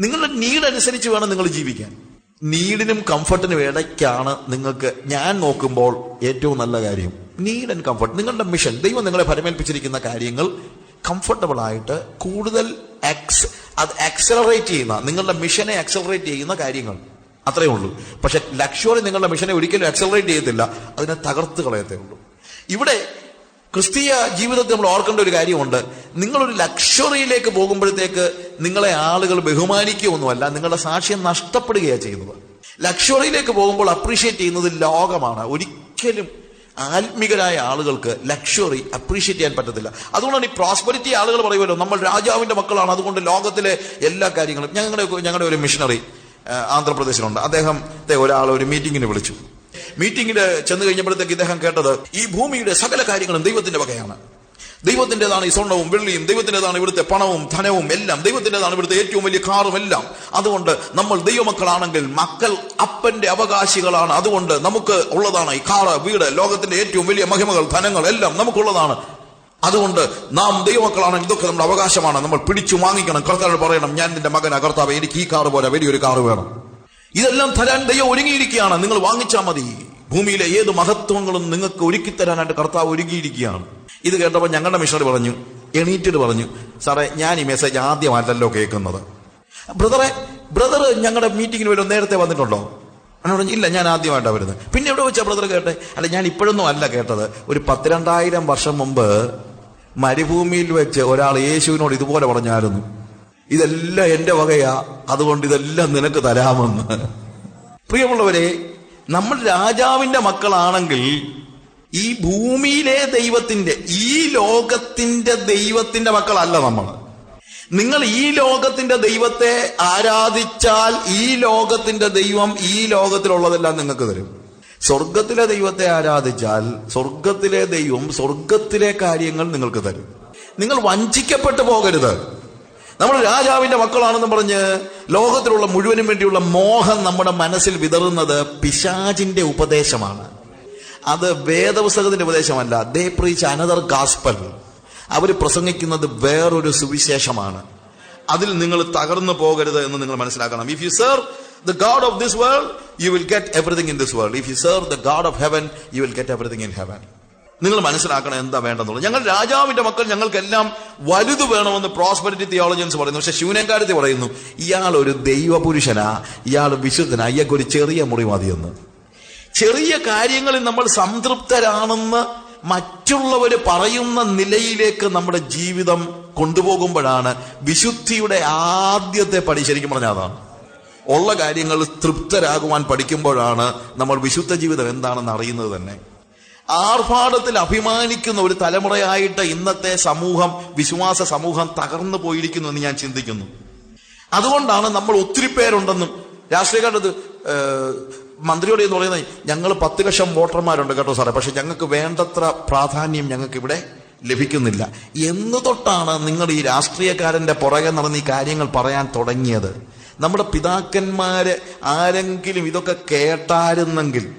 നിങ്ങളുടെ നീഡ് അനുസരിച്ച് വേണം നിങ്ങൾ ജീവിക്കാൻ. നീഡിനും കംഫർട്ടിനും ഇടയ്ക്കാണ് നിങ്ങൾക്ക് ഞാൻ നോക്കുമ്പോൾ ഏറ്റവും നല്ല കാര്യം. നീഡ് ആൻഡ് കംഫർട്ട് നിങ്ങളുടെ മിഷൻ ദൈവം നിങ്ങളെ പരമേൽപ്പിച്ചിരിക്കുന്ന കാര്യങ്ങൾ കംഫർട്ടബിൾ ആയിട്ട് കൂടുതൽ അത് ആക്സലറേറ്റ് ചെയ്യുന്ന നിങ്ങളുടെ മിഷനെ ആക്സലറേറ്റ് ചെയ്യുന്ന കാര്യങ്ങൾ. അത്രയേ ഉള്ളൂ. പക്ഷെ ലക്ഷറി നിങ്ങളുടെ മിഷനെ ഒരിക്കലും ആക്സലറേറ്റ് ചെയ്യത്തില്ല. അതിനെ തകർത്ത് കളയത്തേ ഉള്ളൂ. ഇവിടെ ക്രിസ്തീയ ജീവിതത്തിൽ നമ്മൾ ഓർക്കേണ്ട ഒരു കാര്യമുണ്ട്. നിങ്ങളൊരു ലക്ഷറിയിലേക്ക് പോകുമ്പോഴത്തേക്ക് നിങ്ങളെ ആളുകൾ ബഹുമാനിക്കുകയൊന്നുമല്ല നിങ്ങളുടെ സാക്ഷ്യം നഷ്ടപ്പെടുകയാണ് ചെയ്യുന്നത്. ലക്ഷറിയിലേക്ക് പോകുമ്പോൾ അപ്രീഷിയേറ്റ് ചെയ്യുന്നത് ലോകമാണ്. ഒരിക്കലും ആത്മികരായ ആളുകൾക്ക് ലക്ഷറി അപ്രീഷിയേറ്റ് ചെയ്യാൻ പറ്റത്തില്ല. അതുകൊണ്ടാണ് ഈ പ്രോസ്പെരിറ്റി ആളുകൾ പറയുമല്ലോ നമ്മൾ രാജാവിന്റെ മക്കളാണ് അതുകൊണ്ട് ലോകത്തിലെ എല്ലാ കാര്യങ്ങളും. ഞങ്ങളുടെ ഞങ്ങളുടെ ഒരു മിഷണറി ആന്ധ്രാപ്രദേശിലുണ്ട്. അദ്ദേഹത്തെ ഒരാൾ ഒരു മീറ്റിങ്ങിന് വിളിച്ചു. മീറ്റിംഗിൽ ചെന്ന് കഴിഞ്ഞപ്പോഴത്തേക്ക് ഇദ്ദേഹം കേട്ടത് ഈ ഭൂമിയുടെ സകല കാര്യങ്ങളും ദൈവത്തിന്റെ വകയാണ്. ദൈവത്തിന്റെതാണ് ഈ സ്വർണവും വെള്ളിയും ദൈവത്തിന്റെതാണ് ഇവിടുത്തെ പണവും ധനവും എല്ലാം ദൈവത്തിന്റെതാണ് ഇവിടുത്തെ ഏറ്റവും വലിയ കാറും എല്ലാം. അതുകൊണ്ട് നമ്മൾ ദൈവമക്കളാണെങ്കിൽ മക്കൾ അപ്പന്റെ അവകാശികളാണ്. അതുകൊണ്ട് നമുക്ക് ഉള്ളതാണ് ഈ കാറ് വീട് ലോകത്തിന്റെ ഏറ്റവും വലിയ മഹിമകൾ ധനങ്ങൾ എല്ലാം നമുക്കുള്ളതാണ്. അതുകൊണ്ട് നാം ദൈവമക്കളാണെങ്കിൽ ഇതൊക്കെ നമ്മുടെ അവകാശമാണ്. നമ്മൾ പിടിച്ചു വാങ്ങിക്കണം. കർത്താവ് പറയണം ഞാൻ നിന്റെ മകനാ കർത്താവ് എനിക്ക് ഈ കാറ് പോലെ വലിയൊരു കാറ് വേണം. ഇതെല്ലാം തരാൻ ദൈവം ഒരുങ്ങിയിരിക്കുകയാണ്. നിങ്ങൾ വാങ്ങിച്ചാൽ മതി. ഭൂമിയിലെ ഏത് മഹത്വങ്ങളും നിങ്ങൾക്ക് ഒരുക്കി തരാനായിട്ട് കർത്താവ് ഒരുങ്ങിയിരിക്കുകയാണ്. ഇത് കേട്ടപ്പോൾ ഞങ്ങളുടെ മിഷണറി പറഞ്ഞു എണീറ്റിട്ട് പറഞ്ഞു സാറേ ഞാൻ ഈ മെസ്സേജ് ആദ്യമായിട്ടല്ലോ കേൾക്കുന്നത്. ബ്രദറെ ബ്രദർ ഞങ്ങളുടെ മീറ്റിങ്ങിന് വരും നേരത്തെ വന്നിട്ടുണ്ടോ? അങ്ങനെ പറഞ്ഞു ഇല്ല ഞാൻ ആദ്യമായിട്ടാണ് വരുന്നത്. പിന്നെ എവിടെ വെച്ചാൽ ബ്രദർ കേട്ടെ? അല്ല ഞാൻ ഇപ്പോഴൊന്നും അല്ല കേട്ടത്. ഒരു പത്തിരണ്ടായിരം വർഷം മുമ്പ് മരുഭൂമിയിൽ വെച്ച് ഒരാൾ യേശുവിനോട് ഇതുപോലെ പറഞ്ഞായിരുന്നു. ഇതെല്ലാം എന്റെ വകയാ. അതുകൊണ്ട് ഇതെല്ലാം നിനക്ക് തരാമെന്ന്. പ്രിയമുള്ളവരെ നമ്മൾ രാജാവിന്റെ മക്കളാണെങ്കിൽ ഈ ഭൂമിയിലെ ദൈവത്തിന്റെ ഈ ലോകത്തിന്റെ ദൈവത്തിന്റെ മക്കളല്ല നമ്മൾ. നിങ്ങൾ ഈ ലോകത്തിന്റെ ദൈവത്തെ ആരാധിച്ചാൽ ഈ ലോകത്തിന്റെ ദൈവം ഈ ലോകത്തിലുള്ളതെല്ലാം നിങ്ങൾക്ക് തരും. സ്വർഗത്തിലെ ദൈവത്തെ ആരാധിച്ചാൽ സ്വർഗത്തിലെ ദൈവം സ്വർഗത്തിലെ കാര്യങ്ങൾ നിങ്ങൾക്ക് തരും. നിങ്ങൾ വഞ്ചിക്കപ്പെട്ടു പോകരുത്. നമ്മൾ രാജാവിന്റെ മക്കളാണെന്ന് പറഞ്ഞ് ലോകത്തിലുള്ള മുഴുവനും വേണ്ടിയുള്ള മോഹം നമ്മുടെ മനസ്സിൽ വിതറുന്നത് പിശാചിന്റെ ഉപദേശമാണ്. അത് വേദപുസ്തകത്തിന്റെ ഉപദേശമല്ല. They preach another gospel. അവർ പ്രസംഗിക്കുന്നത് വേറൊരു സുവിശേഷമാണ്. അതിൽ നിങ്ങൾ തകർന്നു പോകരുത് എന്ന് നിങ്ങൾ മനസ്സിലാക്കണം. If you serve the God of this world you will get everything in this world if you serve the God of heaven you will get everything in heaven നിങ്ങൾ മനസ്സിലാക്കണം എന്താ വേണ്ടെന്നുള്ളത് ഞങ്ങൾ രാജാവിന്റെ മക്കൾ ഞങ്ങൾക്കെല്ലാം വലുത് വേണമെന്ന് പ്രോസ്പെരിറ്റി തിയോളജൻസ് പറയുന്നു. പക്ഷെ ശൂന്യക്കാരത്തി പറയുന്നു ഇയാൾ ഒരു ദൈവപുരുഷനാ ഇയാൾ വിശുദ്ധനാ ഇയാൾക്ക് ഒരു ചെറിയ മുറി മതിയെന്ന് ചെറിയ കാര്യങ്ങളിൽ നമ്മൾ സംതൃപ്തരാണെന്ന് മറ്റുള്ളവർ പറയുന്ന നിലയിലേക്ക് നമ്മുടെ ജീവിതം കൊണ്ടുപോകുമ്പോഴാണ് വിശുദ്ധിയുടെ ആദ്യത്തെ പടി ശരിക്കും പറഞ്ഞാൽ അതാണ്. ഉള്ള കാര്യങ്ങൾ തൃപ്തരാകുവാൻ പഠിക്കുമ്പോഴാണ് നമ്മൾ വിശുദ്ധ ജീവിതം എന്താണെന്ന് അറിയുന്നത് തന്നെ. ആർഭാടത്തിൽ അഭിമാനിക്കുന്ന ഒരു തലമുറയായിട്ട് ഇന്നത്തെ സമൂഹം വിശ്വാസ സമൂഹം തകർന്നു പോയിരിക്കുന്നു എന്ന് ഞാൻ ചിന്തിക്കുന്നു. അതുകൊണ്ടാണ് നമ്മൾ ഒത്തിരി പേരുണ്ടെന്നും രാഷ്ട്രീയക്കാരുടെ മന്ത്രിയോട് എന്ന് പറയുന്നത് ഞങ്ങൾ പത്ത് ലക്ഷം വോട്ടർമാരുണ്ട് കേട്ടോ സാറേ പക്ഷെ ഞങ്ങൾക്ക് വേണ്ടത്ര പ്രാധാന്യം ഞങ്ങൾക്ക് ഇവിടെ ലഭിക്കുന്നില്ല. എന്ന് തൊട്ടാണ് നിങ്ങൾ ഈ രാഷ്ട്രീയക്കാരന്റെ പുറകെ നടന്ന് ഈ കാര്യങ്ങൾ പറയാൻ തുടങ്ങിയത്. നമ്മുടെ പിതാക്കന്മാരെ ആരെങ്കിലും ഇതൊക്കെ കേട്ടായിരുന്നെങ്കിൽ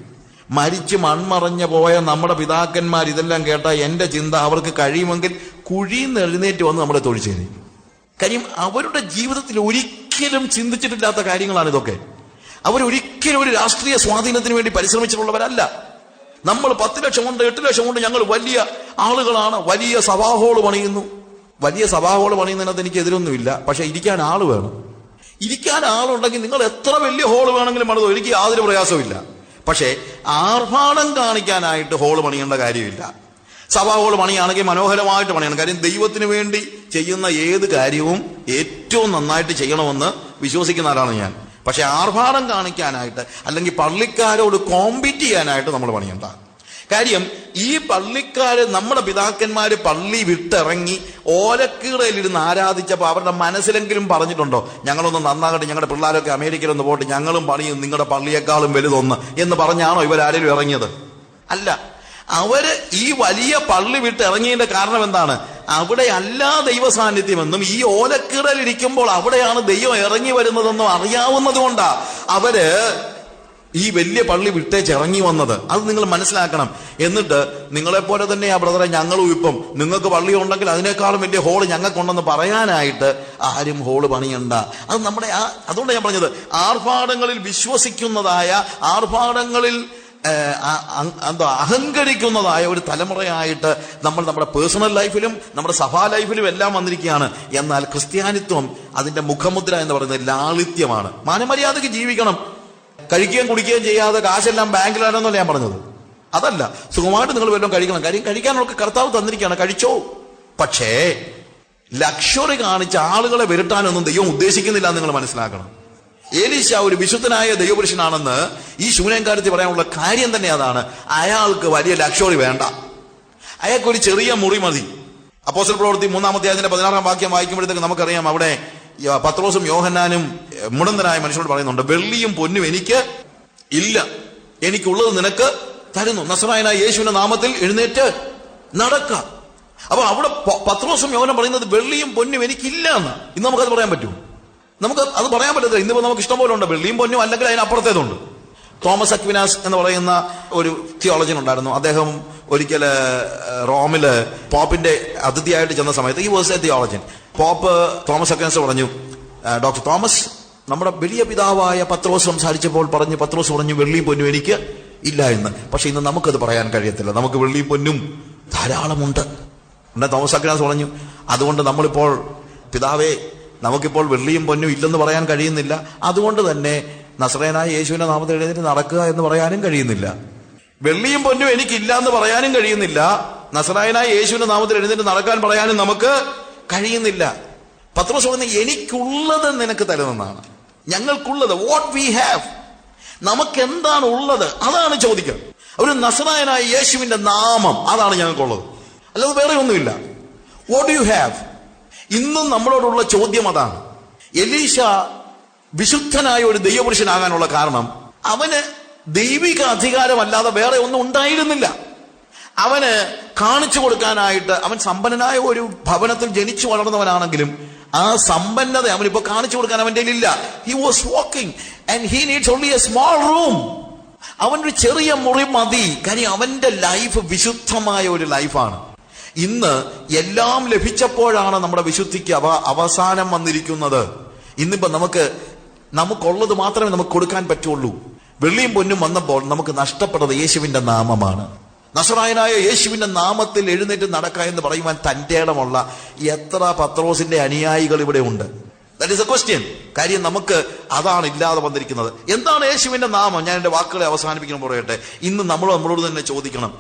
മരിച്ച് മൺമറഞ്ഞു പോയ നമ്മുടെ പിതാക്കന്മാർ ഇതെല്ലാം കേട്ടാൽ എന്റെ ചിന്ത അവർക്ക് കഴിയുമെങ്കിൽ കുഴിന്ന് എഴുന്നേറ്റ് വന്ന് നമ്മളെ തൊഴിച്ചേനെ കാര്യം അവരുടെ ജീവിതത്തിൽ ഒരിക്കലും ചിന്തിച്ചിട്ടില്ലാത്ത കാര്യങ്ങളാണ് ഇതൊക്കെ. അവരൊരിക്കലും ഒരു രാഷ്ട്രീയ സ്വാധീനത്തിന് വേണ്ടി പരിശ്രമിച്ചിട്ടുള്ളവരല്ല. നമ്മൾ പത്ത് ലക്ഷം കൊണ്ട് എട്ട് ലക്ഷം കൊണ്ട് ഞങ്ങൾ വലിയ ആളുകളാണ് വലിയ സഭാഹോൾ പണിയുന്നു. വലിയ സഭാഹോൾ പണിയുന്നതിനകത്ത് എനിക്ക് എതിരൊന്നുമില്ല പക്ഷെ ഇരിക്കാൻ ആൾ വേണം. ഇരിക്കാൻ ആളുണ്ടെങ്കിൽ നിങ്ങൾ എത്ര വലിയ ഹോൾ വേണമെങ്കിലും പണിതോ എനിക്ക് യാതൊരു പ്രയാസവും പക്ഷേ ആർഭാടം കാണിക്കാനായിട്ട് ഹോൾ പണിയേണ്ട കാര്യമില്ല. സഭാ ഹോൾ പണിയാണെങ്കിൽ മനോഹരമായിട്ട് പണിയണം. കാര്യം ദൈവത്തിന് വേണ്ടി ചെയ്യുന്ന ഏത് കാര്യവും ഏറ്റവും നന്നായിട്ട് ചെയ്യണമെന്ന് വിശ്വസിക്കുന്ന ആളാണ് ഞാൻ. പക്ഷെ ആർഭാടം കാണിക്കാനായിട്ട് അല്ലെങ്കിൽ പള്ളിക്കാരോട് കോമ്പീറ്റ് ചെയ്യാനായിട്ട് നമ്മൾ പണിയണ്ട. കാര്യം ഈ പള്ളിക്കാര് നമ്മുടെ പിതാക്കന്മാര് പള്ളി വിട്ടിറങ്ങി ഓലക്കീറയിലിരുന്ന് ആരാധിച്ചപ്പോൾ അവരുടെ മനസ്സിലെങ്കിലും പറഞ്ഞിട്ടുണ്ടോ? ഞങ്ങളൊന്ന് നന്നാകട്ടെ ഞങ്ങളുടെ പിള്ളേരൊക്കെ അമേരിക്കയിലൊന്ന് പോട്ടെ ഞങ്ങളും പണിയും നിങ്ങളുടെ പള്ളിയേക്കാളും വലുതൊന്ന് എന്ന് പറഞ്ഞാണോ ഇവരാരെങ്കിലും ഇറങ്ങിയത്? അല്ല അവർ ഈ വലിയ പള്ളി വിട്ട് ഇറങ്ങിയതിന്റെ കാരണം എന്താണ്? അവിടെ അല്ലാ ദൈവ സാന്നിധ്യമെന്നും ഈ ഓലക്കീറലിരിക്കുമ്പോൾ അവിടെയാണ് ദൈവം ഇറങ്ങി വരുന്നതെന്നും അറിയാവുന്നത് കൊണ്ടാ അവർ ഈ വലിയ പള്ളി വിട്ടേച്ച് ഇറങ്ങി വന്നത്. അത് നിങ്ങൾ മനസ്സിലാക്കണം. എന്നിട്ട് നിങ്ങളെപ്പോലെ തന്നെ ആ ബ്രദറെ ഞങ്ങളും ഇപ്പം. നിങ്ങൾക്ക് പള്ളി ഉണ്ടെങ്കിൽ അതിനേക്കാളും വലിയ ഹോൾ ഞങ്ങൾക്കുണ്ടെന്ന് പറയാനായിട്ട് ആരും ഹോൾ പണിയണ്ട. അത് നമ്മുടെ ആ അതുകൊണ്ട് ഞാൻ പറഞ്ഞത്. ആർഭാടങ്ങളിൽ വിശ്വസിക്കുന്നതായ ആർഭാടങ്ങളിൽ എന്താ അഹങ്കരിക്കുന്നതായ ഒരു തലമുറയായിട്ട് നമ്മൾ നമ്മുടെ പേഴ്സണൽ ലൈഫിലും നമ്മുടെ സഭാ ലൈഫിലും എല്ലാം വന്നിരിക്കുകയാണ്. എന്നാൽ ക്രിസ്ത്യാനിത്വം അതിന്റെ മുഖമുദ്ര എന്ന് പറയുന്നത് ലാളിത്യമാണ്. മാനമര്യാദയ്ക്ക് ജീവിക്കണം. കഴിക്കുകയും കുടിക്കുകയും ചെയ്യാതെ കാശെല്ലാം ബാങ്കിലാണെന്നല്ല ഞാൻ പറഞ്ഞത്. അതല്ല സുഖമായിട്ട് നിങ്ങൾ വല്ലതും കഴിക്കണം. കാര്യം കഴിക്കാനുള്ള കർത്താവ് തന്നിരിക്കുകയാണ്. കഴിച്ചോ? പക്ഷേ ലക്ഷറി കാണിച്ച ആളുകളെ വിരട്ടാനൊന്നും ദൈവം ഉദ്ദേശിക്കുന്നില്ല നിങ്ങൾ മനസ്സിലാക്കണം. ഏലീശ ഒരു വിശുദ്ധനായ ദൈവപുരുഷനാണെന്ന് ഈ ശൂന്യൻകാരത്തിൽ പറയാനുള്ള കാര്യം തന്നെ അതാണ്. അയാൾക്ക് വലിയ ലക്ഷറി വേണ്ട. അയാൾക്ക് ഒരു ചെറിയ മുറി മതി. അപ്പോസൽ പ്രവൃത്തി മൂന്നാമത്തെ അതിന്റെ പതിനാറാം വാക്യം വായിക്കുമ്പോഴത്തേക്ക് നമുക്കറിയാം അവിടെ പത്രോസും യോഹന്നാനും മുടന്തനായ മനുഷ്യരോട് പറയുന്നുണ്ട് വെള്ളിയും പൊന്നും എനിക്ക് ഇല്ല. എനിക്കുള്ളത് നിനക്ക് തരുന്നു. നസറായനായ യേശുവിന്റെ നാമത്തിൽ എഴുന്നേറ്റ് നടക്ക. അപ്പൊ അവിടെ പത്രോസും യോഹനം പറയുന്നത് വെള്ളിയും പൊന്നും എനിക്കില്ല എന്ന്. ഇന്ന് നമുക്കത് പറയാൻ പറ്റുമോ നമുക്ക് അത് പറയാൻ പറ്റത്തില്ല. ഇന്നിപ്പോ നമുക്ക് ഇഷ്ടം പോലെ ഉണ്ട്. വെള്ളിയും പൊന്നും അല്ലെങ്കിൽ അതിനപ്പുറത്തേതുണ്ട് തോമസ് അക്വിനാസ് എന്ന് പറയുന്ന ഒരു തിയോളജൻ ഉണ്ടായിരുന്നു. അദ്ദേഹം ഒരിക്കൽ റോമിൽ പോപ്പിന്റെ അതിഥിയായിട്ട് ചെന്ന സമയത്ത് ഈ was a theologian pope Thomas Aquinas പറഞ്ഞു ഡോക്ടർ തോമസ് നമ്മുടെ വലിയ പിതാവായ പത്രോസ് സംസാരിച്ചപ്പോൾ പറഞ്ഞു പത്രോസ് പറഞ്ഞു വെള്ളിയും പൊന്നും എനിക്ക് ഇല്ല എന്ന്. പക്ഷെ ഇന്ന് നമുക്കത് പറയാൻ കഴിയത്തില്ല. നമുക്ക് വെള്ളിയും പൊന്നും ധാരാളമുണ്ട്. ഉടനെ തോമസ് അക്കനാസ് പറഞ്ഞു അതുകൊണ്ട് നമ്മളിപ്പോൾ പിതാവേ നമുക്കിപ്പോൾ വെള്ളിയും പൊന്നും ഇല്ലെന്ന് പറയാൻ കഴിയുന്നില്ല. അതുകൊണ്ട് തന്നെ നസ്രേനായ യേശുവിന്റെ നാമത്തിൽ എഴുന്നേറ്റ് നടക്കുക എന്ന് പറയാനും കഴിയുന്നില്ല. വെള്ളിയും പൊന്നും എനിക്കില്ല എന്ന് പറയാനും കഴിയുന്നില്ല. നസ്രായനായ യേശുവിന്റെ നാമത്തിൽ എഴുന്നേറ്റ് നടക്കാൻ പറയാനും നമുക്ക് കഴിയുന്നില്ല. പത്രോസ് പറയുന്നത് എനിക്കുള്ളത് നിനക്ക് തരുന്നതാണ് ഞങ്ങൾക്കുള്ളത് വാട്ട് വി ഹാവ് നമുക്ക് എന്താണ് ഉള്ളത്? അതാണ് ചോദിക്കുക. ഒരു നസറായനായ യേശുവിന്റെ നാമം അതാണ് ഞങ്ങൾക്കുള്ളത്. അല്ലാതെ വേറെ ഒന്നുമില്ല. വാട്ട് യു ഹാവ് ഇന്നും നമ്മളോടുള്ള ചോദ്യം അതാണ്. എലീഷ വിശുദ്ധനായ ഒരു ദൈവപുരുഷനാകാനുള്ള കാരണം അവന് ദൈവിക അധികാരമല്ലാതെ വേറെ ഒന്നും ഉണ്ടായിരുന്നില്ല. അവന് കാണിച്ചു കൊടുക്കാനായിട്ട് അവൻ സമ്പന്നനായ ഒരു ഭവനത്തിൽ ജനിച്ചു വളർന്നവനാണെങ്കിലും ആ സമ്പന്നത അവനിപ്പോ കാണിച്ചു കൊടുക്കാൻ അവന്റെ ഇല്ല he was walking and he needs only a small room അവനൊരു ചെറിയ മുറി മതി. കാര്യം അവന്റെ ലൈഫ് വിശുദ്ധമായ ഒരു ലൈഫാണ് ഇന്ന് എല്ലാം ലഭിച്ചപ്പോഴാണ് നമ്മുടെ വിശുദ്ധിക്ക് അവ അവസാനം വന്നിരിക്കുന്നത്. ഇന്നിപ്പോ നമുക്ക് നമുക്കുള്ളത് മാത്രമേ നമുക്ക് കൊടുക്കാൻ പറ്റുള്ളൂ. വെള്ളിയും പൊന്നും വന്നപ്പോൾ നമുക്ക് നഷ്ടപ്പെട്ടത് യേശുവിന്റെ നാമമാണ്. നസറായനായ യേശുവിന്റെ നാമത്തിൽ എഴുന്നേറ്റ് നടക്കുക എന്ന് പറയുവാൻ തന്റെ ഇടമുള്ള എത്ര പത്രോസിന്റെ അനുയായികൾ ഇവിടെ ഉണ്ട്. ദാറ്റ് ഇസ് എ ക്വസ്റ്റ്യൻ കാര്യം നമുക്ക് അതാണ് ഇല്ലാതെ വന്നിരിക്കുന്നത്. എന്താണ് യേശുവിന്റെ നാമം? ഞാൻ എന്റെ വാക്കുകളെ അവസാനിപ്പിക്കണം പറയട്ടെ. ഇന്ന് നമ്മൾ നമ്മളോട് തന്നെ ചോദിക്കണം.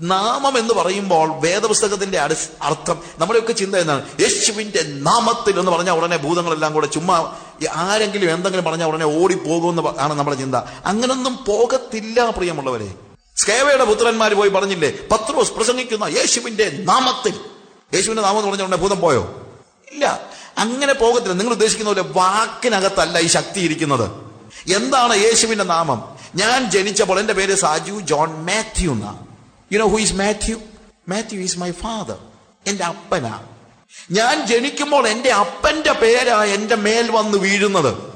നാമം എന്ന് പറയുമ്പോൾ വേദപുസ്തകത്തിന്റെ അർത്ഥം നമ്മുടെയൊക്കെ ചിന്ത എന്താണ്? യേശുവിന്റെ നാമത്തിൽ എന്ന് പറഞ്ഞാൽ ഉടനെ ഭൂതങ്ങളെല്ലാം കൂടെ ചുമ്മാ ആരെങ്കിലും എന്തെങ്കിലും പറഞ്ഞാൽ ഉടനെ ഓടിപ്പോകുമെന്ന് ആണ് നമ്മുടെ ചിന്ത. അങ്ങനൊന്നും പോകത്തില്ല പ്രിയമുള്ളവരെ. സ്കേവയുടെ പുത്രന്മാർ പോയി പറഞ്ഞില്ലേ? പത്രോസ് പ്രസംഗിക്കുന്ന യേശുവിന്റെ നാമത്തിൽ. യേശുവിന്റെ നാമം എന്ന് പറഞ്ഞ ഉടനെ ഭൂതം പോയോ? ഇല്ല. അങ്ങനെ പോകത്തില്ല. നിങ്ങൾ ഉദ്ദേശിക്കുന്ന പോലെ വാക്കിനകത്തല്ല ഈ ശക്തി ഇരിക്കുന്നത്. എന്താണ് യേശുവിന്റെ നാമം? ഞാൻ ജനിച്ചപ്പോൾ എന്റെ പേര് സാജു ജോൺ മാത്യു എന്നാ. You know who is Mathew? Mathew is my father എന്റെ അപ്പനാ. ഞാൻ ജനിക്കുമ്പോൾ എന്റെ അപ്പന്റെ പേരാ എന്റെ മേൽ വന്ന് വീഴുന്നത്.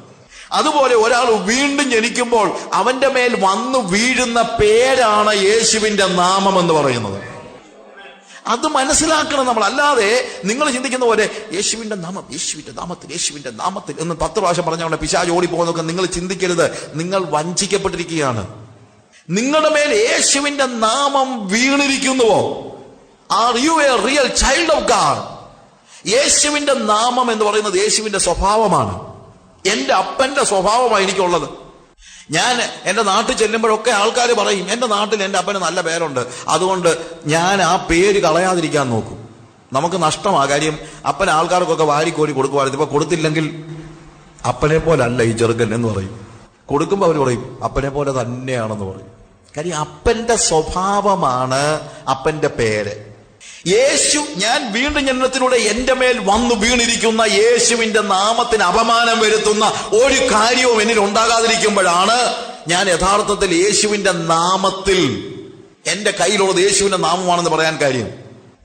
അതുപോലെ ഒരാൾ വീണ്ടും ജനിക്കുമ്പോൾ അവന്റെ മേൽ വന്നു വീഴുന്ന പേരാണ് യേശുവിന്റെ നാമം എന്ന് പറയുന്നത്. അത് മനസ്സിലാക്കണം നമ്മൾ. അല്ലാതെ നിങ്ങൾ ചിന്തിക്കുന്ന പോലെ യേശുവിന്റെ നാമം യേശുവിന്റെ നാമത്തിൽ യേശുവിന്റെ നാമത്തിൽ എന്ന് പത്ത് പ്രാവശ്യം പറഞ്ഞുകൊണ്ട് പിശാജ് ഓടി പോകുന്നതൊക്കെ നിങ്ങൾ ചിന്തിക്കരുത്. നിങ്ങൾ വഞ്ചിക്കപ്പെട്ടിരിക്കുകയാണ്. നിങ്ങളുടെ മേൽ യേശുവിന്റെ നാമം വീണിരിക്കുന്നുവോ? Are you a real child of God യേശുവിന്റെ നാമം എന്ന് പറയുന്നത് യേശുവിന്റെ സ്വഭാവമാണ്. എന്റെ അപ്പന്റെ സ്വഭാവമാണ് എനിക്കുള്ളത്. ഞാൻ എന്റെ നാട്ടിൽ ചെല്ലുമ്പോഴൊക്കെ ആൾക്കാർ പറയും എന്റെ നാട്ടിൽ എന്റെ അപ്പന് നല്ല പേരുണ്ട്. അതുകൊണ്ട് ഞാൻ ആ പേര് കളയാതിരിക്കാൻ നോക്കും. നമുക്ക് നഷ്ടമാ കാര്യം. അപ്പൻ ആൾക്കാർക്കൊക്കെ വാരിക്കോരി കൊടുക്കുമായിരുന്നു. ഇപ്പൊ കൊടുത്തില്ലെങ്കിൽ അപ്പനെ പോലെ അല്ല ഈ ചെറുക്കൻ എന്ന് പറയും. കൊടുക്കുമ്പോൾ അവർ പറയും അപ്പനെ പോലെ തന്നെയാണെന്ന് പറയും. കാര്യം അപ്പന്റെ സ്വഭാവമാണ് അപ്പന്റെ പേര്. യേശു ഞാൻ വീണ്ടും ജനനത്തിലൂടെ എന്റെ മേൽ വന്നു വീണിരിക്കുന്ന യേശുവിന്റെ നാമത്തിന് അപമാനം വരുത്തുന്ന ഒരു കാര്യവും എന്നിൽ ഉണ്ടാകാതിരിക്കുമ്പോഴാണ് ഞാൻ യഥാർത്ഥത്തിൽ യേശുവിന്റെ നാമത്തിൽ എന്റെ കയ്യിലുള്ളത് യേശുവിന്റെ നാമമാണെന്ന് പറയാൻ കാര്യം.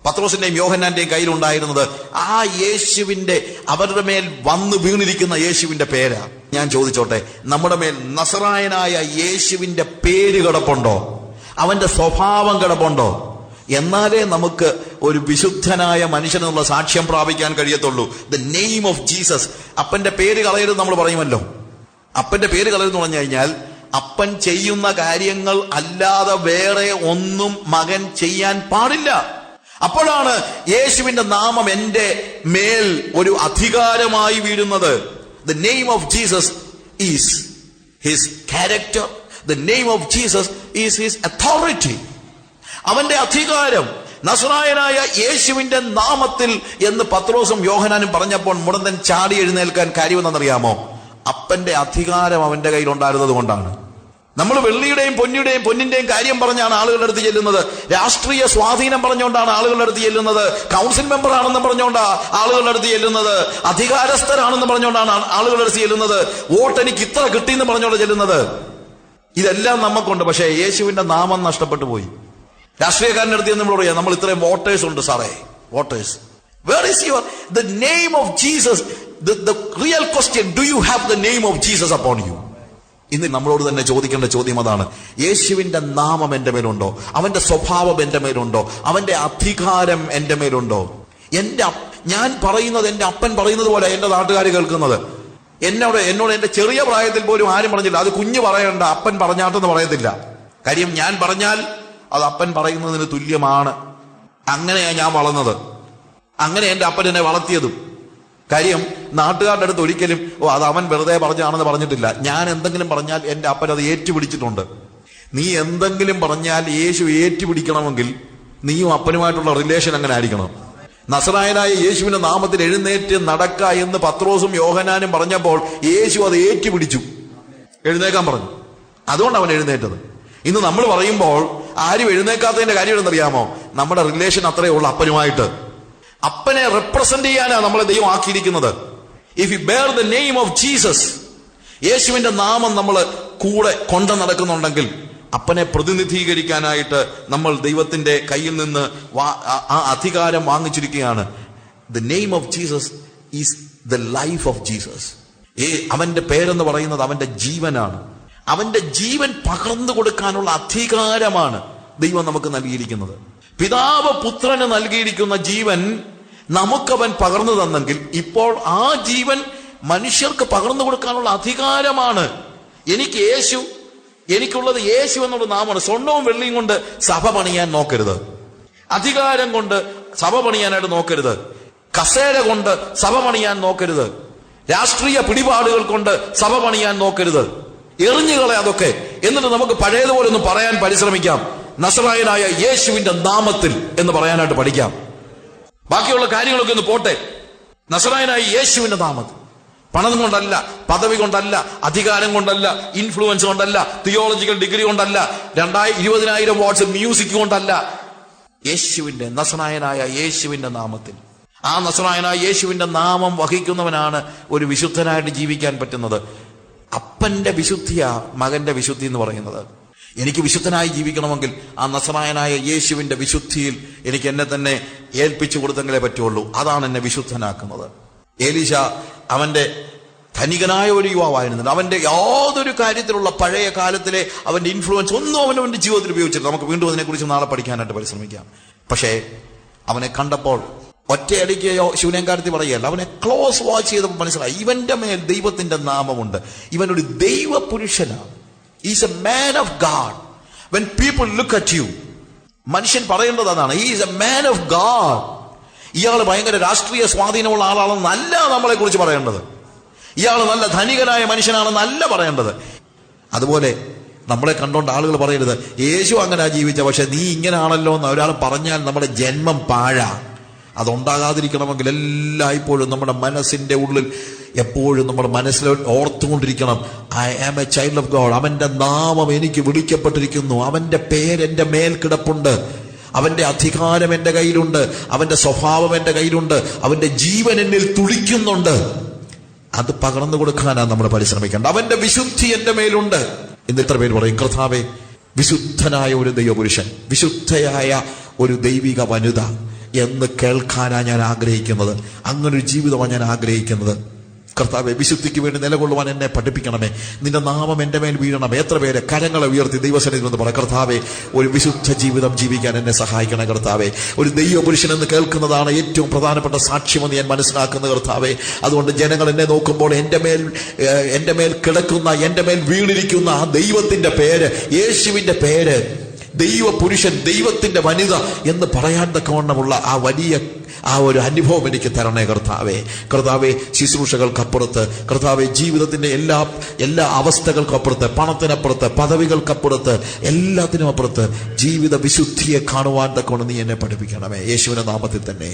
പത്രോസിന്റെയും യോഹന്നാന്റെയും കയ്യിലുണ്ടായിരുന്നത് ആ യേശുവിന്റെ അവരുടെ മേൽ വന്നു വീണിരിക്കുന്ന യേശുവിന്റെ പേരാ. ഞാൻ ചോദിച്ചോട്ടെ നമ്മുടെ മേൽ നസറായനായ യേശുവിന്റെ പേര് കിടപ്പുണ്ടോ? അവന്റെ സ്വഭാവം കിടപ്പുണ്ടോ? എന്നാലേ നമുക്ക് ഒരു വിശുദ്ധനായ മനുഷ്യനെന്നുള്ള സാക്ഷ്യം പ്രാപിക്കാൻ കഴിയത്തുള്ളൂ. ദ നെയിം ഓഫ് ജീസസ് അപ്പന്റെ പേര് കളയരുത് നമ്മൾ പറയുമല്ലോ. അപ്പന്റെ പേര് കളയെന്ന് പറഞ്ഞു കഴിഞ്ഞാൽ അപ്പൻ ചെയ്യുന്ന കാര്യങ്ങൾ അല്ലാതെ വേറെ ഒന്നും മകൻ ചെയ്യാൻ പാടില്ല. അപ്പോഴാണ് യേശുവിന്റെ നാമം എന്റെ മേൽ ഒരു അധികാരമായി വീഴുന്നത്. The name of Jesus is his character the name of Jesus is his authority അവന്റെ അധികാരം നസ്രായനായ യേശുവിന്റെ നാമത്തിൽ എന്ന് പത്രോസും യോഹനാനും പറഞ്ഞപ്പോൾ മുടന്തൻ ചാടി എഴുന്നേൽക്കാൻ കാര്യമെന്നറിയാമോ അപ്പന്റെ അധികാരം അവന്റെ കയ്യിൽ ഉണ്ടായിരുന്നത് കൊണ്ടാണ്. നമ്മൾ വെള്ളിയുടെയും പൊന്നിയുടെയും പൊന്നിന്റെയും കാര്യം പറഞ്ഞാണ് ആളുകളുടെ അടുത്ത് ചെല്ലുന്നത്. രാഷ്ട്രീയ സ്വാധീനം പറഞ്ഞുകൊണ്ടാണ് ആളുകളുടെ അടുത്ത് ചെല്ലുന്നത്. കൗൺസിൽ മെമ്പർ ആണെന്ന് പറഞ്ഞുകൊണ്ടാണ് ആളുകളുടെ അടുത്ത് ചെല്ലുന്നത്. അധികാരസ്ഥരാണെന്ന് പറഞ്ഞുകൊണ്ടാണ് ആളുകളുടെ അടുത്ത് ചെല്ലുന്നത്. വോട്ട് എനിക്ക് ഇത്ര കിട്ടിയെന്ന് പറഞ്ഞുകൊണ്ട് ചെല്ലുന്നത്. ഇതെല്ലാം നമുക്കുണ്ട് പക്ഷേ യേശുവിന്റെ നാമം നഷ്ടപ്പെട്ടു പോയി. രാഷ്ട്രീയക്കാരന്റെ അടുത്ത് നമ്മൾ പറയാം നമ്മൾ ഇത്രയും വോട്ടേഴ്സ് ഉണ്ട് സാറേ voters where is your the name of Jesus real question do you have the name of Jesus upon you ഇന്ന് നമ്മളോട് തന്നെ ചോദിക്കേണ്ട ചോദ്യം അതാണ് യേശുവിന്റെ നാമം എന്റെ മേലുണ്ടോ? അവന്റെ സ്വഭാവം എന്റെ മേലുണ്ടോ? അവന്റെ അധികാരം എന്റെ മേലുണ്ടോ? എന്റെ ഞാൻ പറയുന്നത് എന്റെ അപ്പൻ പറയുന്നത് പോലെ എന്റെ നാട്ടുകാർ കേൾക്കുന്നത്. എന്നോട് എന്നോട് എന്റെ ചെറിയ പ്രായത്തിൽ പോലും ആരും പറഞ്ഞില്ല അത് കുഞ്ഞ് പറയണ്ട അപ്പൻ പറഞ്ഞാട്ടെന്ന് പറയത്തില്ല. കാര്യം ഞാൻ പറഞ്ഞാൽ അത് അപ്പൻ പറയുന്നതിന് തുല്യമാണ്. അങ്ങനെയാ ഞാൻ വളർന്നത്. അങ്ങനെ എന്റെ അപ്പൻ എന്നെ വളർത്തിയതും. കാര്യം നാട്ടുകാരുടെ അടുത്ത് ഒരിക്കലും ഓ അത് അവൻ വെറുതെ പറഞ്ഞാണെന്ന് പറഞ്ഞിട്ടില്ല. ഞാൻ എന്തെങ്കിലും പറഞ്ഞാൽ എന്റെ അപ്പൻ അത് ഏറ്റുപിടിച്ചിട്ടുണ്ട്. നീ എന്തെങ്കിലും പറഞ്ഞാൽ യേശു ഏറ്റുപിടിക്കണമെങ്കിൽ നീയും അപ്പനുമായിട്ടുള്ള റിലേഷൻ അങ്ങനെ ആയിരിക്കണം? നസറായനായ യേശുവിന്റെ നാമത്തിൽ എഴുന്നേറ്റ് നടക്ക എന്ന് പത്രോസും യോഹനാനും പറഞ്ഞപ്പോൾ യേശു അത് ഏറ്റുപിടിച്ചു. എഴുന്നേക്കാൻ പറഞ്ഞു. അതുകൊണ്ട് അവൻ എഴുന്നേറ്റത്. ഇന്ന് നമ്മൾ പറയുമ്പോൾ ആരും എഴുന്നേക്കാത്തതിന്റെ കാര്യം എന്നറിയാമോ നമ്മുടെ റിലേഷൻ അത്രയേ ഉള്ളൂ അപ്പനുമായിട്ട്. അപ്പനെ റെപ്രസെന്റ് ചെയ്യാനാണ് നമ്മളെ ദൈവം ആക്കിയിരിക്കുന്നത്. If you bear the name of Jesus യേശുവിന്റെ നാമം നമ്മൾ കൂടെ കൊണ്ട നടക്കുന്നുണ്ടെങ്കിൽ അപ്പനെ പ്രതിനിധീകരിക്കാനായിട്ട് നമ്മൾ ദൈവത്തിന്റെ കയ്യിൽ നിന്ന് ആ- ആ അധികാരം വാങ്ങിച്ചിരിക്കുകയാണ്. The name of Jesus is the life of Jesus ഏ അവന്റെ പേരെന്ന് പറയുന്നത് അവന്റെ ജീവനാണ്. അവന്റെ ജീവൻ പകർന്നു കൊടുക്കാനുള്ള അധികാരമാണ് ദൈവം നമുക്ക് നൽകിയിരിക്കുന്നത്. പിതാവ് പുത്രന് നൽകിയിരിക്കുന്ന ജീവൻ നമുക്കവൻ പകർന്നു തന്നെങ്കിൽ ഇപ്പോൾ ആ ജീവൻ മനുഷ്യർക്ക് പകർന്നു കൊടുക്കാനുള്ള അധികാരമാണ്. എനിക്ക് യേശു എനിക്കുള്ളത് യേശു എന്നുള്ള നാമാണ് സ്വർണവും വെള്ളിയും കൊണ്ട് സഭ പണിയാൻ നോക്കരുത്. അധികാരം കൊണ്ട് സഭ പണിയാനായിട്ട് നോക്കരുത്. കസേര കൊണ്ട് സഭ പണിയാൻ നോക്കരുത്. രാഷ്ട്രീയ പിടിപാടുകൾ കൊണ്ട് സഭ പണിയാൻ നോക്കരുത്. എറിഞ്ഞുകളെ അതൊക്കെ. എന്നിട്ട് നമുക്ക് പഴയതുപോലെ ഒന്ന് പറയാൻ പരിശ്രമിക്കാം. നസറായനായ യേശുവിന്റെ നാമത്തിൽ എന്ന് പറയാനായിട്ട് പഠിക്കാം. ബാക്കിയുള്ള കാര്യങ്ങളൊക്കെ ഒന്ന് പോട്ടെ. നസറായനായ യേശുവിന്റെ നാമത്തിൽ. പണം കൊണ്ടല്ല പദവി കൊണ്ടല്ല അധികാരം കൊണ്ടല്ല ഇൻഫ്ലുവൻസ് കൊണ്ടല്ല തിയോളജിക്കൽ ഡിഗ്രി കൊണ്ടല്ല രണ്ടായി ഇരുപതിനായിരം വാട്സ് മ്യൂസിക് കൊണ്ടല്ല. യേശുവിന്റെ നസനായനായ യേശുവിന്റെ നാമത്തിൽ. ആ നസനായനായ യേശുവിന്റെ നാമം വഹിക്കുന്നവനാണ് ഒരു വിശുദ്ധനായിട്ട് ജീവിക്കാൻ പറ്റുന്നത്. അപ്പന്റെ വിശുദ്ധിയാ മകന്റെ വിശുദ്ധി എന്ന് പറയുന്നത്. എനിക്ക് വിശുദ്ധനായി ജീവിക്കണമെങ്കിൽ ആ നസറായനായ യേശുവിന്റെ വിശുദ്ധിയിൽ എനിക്ക് എന്നെ തന്നെ ഏൽപ്പിച്ചു കൊടുത്തെങ്കിലേ പറ്റുള്ളൂ. അതാണ് എന്നെ വിശുദ്ധനാക്കുന്നത്. ഏലിശ അവന്റെ ധനികനായ ഒരു യുവാവായിരുന്നില്ല അവന്റെ യാതൊരു കാര്യത്തിലുള്ള പഴയ കാലത്തിലെ അവന്റെ ഇൻഫ്ലുവൻസ് ഒന്നും അവൻ അവന്റെ ജീവിതത്തിൽ ഉപയോഗിച്ചില്ല നമുക്ക് വീണ്ടും അതിനെക്കുറിച്ച് നാളെ പഠിക്കാനായിട്ട് പരിശ്രമിക്കാം. പക്ഷേ അവനെ കണ്ടപ്പോൾ ഒറ്റയടിക്ക് ശൂന്യങ്കാരത്തിൽ പറയുകയല്ല. അവനെ ക്ലോസ് വാച്ച് ചെയ്തപ്പോൾ മനസ്സിലായി. ഇവന്റെ മേൽ ദൈവത്തിന്റെ നാമമുണ്ട്. ഇവനൊരു ദൈവ പുരുഷനാണ് is a man of God when people look at you മനുഷ്യൻ പറയേണ്ടത് അതാണ്. Is a man of God ഇയാൾ ഭയങ്കര രാഷ്ട്രീയ സ്വാധീനമുള്ള ആളാണെന്നല്ല നമ്മളെ കുറിച്ച് പറയേണ്ടത്. ഇയാൾ നല്ല ധനികനായ മനുഷ്യനാണെന്നല്ല പറയേണ്ടത്. അതുപോലെ നമ്മളെ കണ്ടോണ്ട് ആളുകൾ പറയരുത്. യേശു അങ്ങനെ ജീവിച്ച. പക്ഷെ നീ ഇങ്ങനെ ആണല്ലോ എന്ന് ഒരാൾ പറഞ്ഞാൽ നമ്മുടെ ജന്മം പാഴാ. അതുണ്ടാകാതിരിക്കണമെങ്കിൽ എല്ലായ്പ്പോഴും നമ്മുടെ മനസ്സിന്റെ ഉള്ളിൽ എപ്പോഴും നമ്മുടെ മനസ്സിൽ ഓർത്തുകൊണ്ടിരിക്കണം. I am a child of God അവന്റെ നാമം എനിക്ക് വിളിക്കപ്പെട്ടിരിക്കുന്നു. അവന്റെ എന്റെ മേൽ കിടപ്പുണ്ട്. അവന്റെ അധികാരം എന്റെ കയ്യിലുണ്ട്. അവന്റെ സ്വഭാവം എന്റെ കയ്യിലുണ്ട്. അവന്റെ ജീവൻ എന്നിൽ തുളിക്കുന്നുണ്ട്. അത് പകർന്നു കൊടുക്കാനാണ് നമ്മൾ പരിശ്രമിക്കേണ്ടത്. അവന്റെ വിശുദ്ധി എന്റെ മേലുണ്ട്. എന്ന് ഇത്ര പേര് പറയും കർത്താവെ വിശുദ്ധനായ ഒരു ദൈവപുരുഷൻ വിശുദ്ധയായ ഒരു ദൈവിക വനിത എന്ന് കേൾക്കാനാണ് ഞാൻ ആഗ്രഹിക്കുന്നത്. അങ്ങനൊരു ജീവിതമാണ് ഞാൻ ആഗ്രഹിക്കുന്നത്. കർത്താവെ വിശുദ്ധിക്ക് വേണ്ടി നിലകൊള്ളുവാൻ എന്നെ പഠിപ്പിക്കണമേ. നിന്റെ നാമം എന്റെ മേൽ വീഴണമേ. എത്ര പേര് കരങ്ങളെ ഉയർത്തി ദൈവസന്നിധി എന്ന് പറ കർത്താവെ ഒരു വിശുദ്ധ ജീവിതം ജീവിക്കാൻ എന്നെ സഹായിക്കണേ കർത്താവെ. ഒരു ദൈവ പുരുഷൻ എന്ന് കേൾക്കുന്നതാണ് ഏറ്റവും പ്രധാനപ്പെട്ട സാക്ഷ്യമെന്ന് ഞാൻ മനസ്സിലാക്കുന്ന കർത്താവെ. അതുകൊണ്ട് ജനങ്ങൾ എന്നെ നോക്കുമ്പോൾ എന്റെ മേൽ എന്റെ മേൽ കിടക്കുന്ന എന്റെ മേൽ വീണിരിക്കുന്ന ആ ദൈവത്തിന്റെ പേര് യേശുവിന്റെ പേര് ദൈവ പുരുഷൻ ദൈവത്തിന്റെ വനിത എന്ന് പറയാൻ തക്കവണ്ണമുള്ള ആ വലിയ ആ ഒരു അനുഭവം എനിക്ക് തരണേ കർത്താവെ. കർത്താവെ ശുശ്രൂഷകൾക്കപ്പുറത്ത് കർത്താവെ ജീവിതത്തിന്റെ എല്ലാ എല്ലാ അവസ്ഥകൾക്കപ്പുറത്ത് പണത്തിനപ്പുറത്ത് പദവികൾക്കപ്പുറത്ത് എല്ലാത്തിനും അപ്പുറത്ത് ജീവിത വിശുദ്ധിയെ കാണുവാൻ തക്കവണ്ണം നീ എന്നെ പഠിപ്പിക്കണമേ. യേശുവിന്റെ നാമത്തിൽ തന്നെ.